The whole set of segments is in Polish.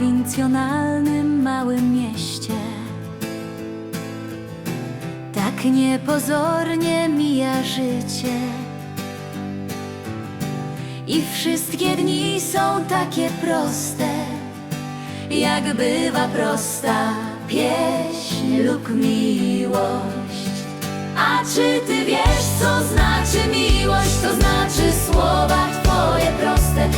prowincjonalnym małym mieście. Tak niepozornie mija życie. I wszystkie dni są takie proste, jak bywa prosta pieśń lub miłość. A czy ty wiesz, co znaczy miłość? To znaczy słowa twoje proste,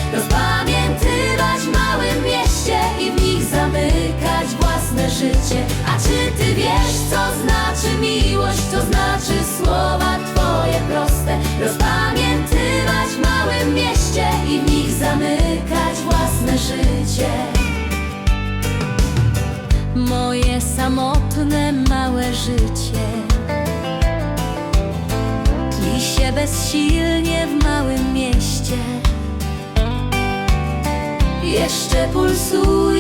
życie. A czy ty wiesz, co znaczy miłość? To znaczy słowa twoje proste, rozpamiętywać w małym mieście i w nich zamykać własne życie. Moje samotne małe życie Tli się bezsilnie w małym mieście Jeszcze pulsuje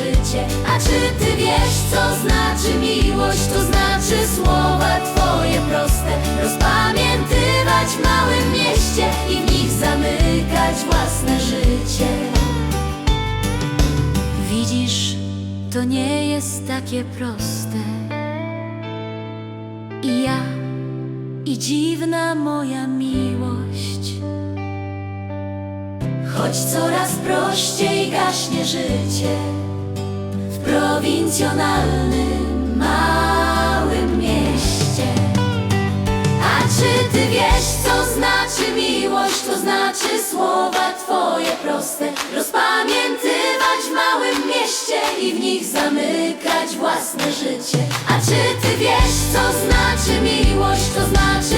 życie. A czy ty wiesz, co znaczy miłość? To znaczy słowa twoje proste. Rozpamiętywać w małym mieście I w nich zamykać własne życie. Widzisz, to nie jest takie proste. I ja, i dziwna moja miłość. Choć coraz prościej gaśnie życie prowincjonalnym małym mieście. A czy ty wiesz, co znaczy miłość? To znaczy słowa twoje proste, rozpamiętywać w małym mieście i w nich zamykać własne życie. A czy ty wiesz, co znaczy miłość? To znaczy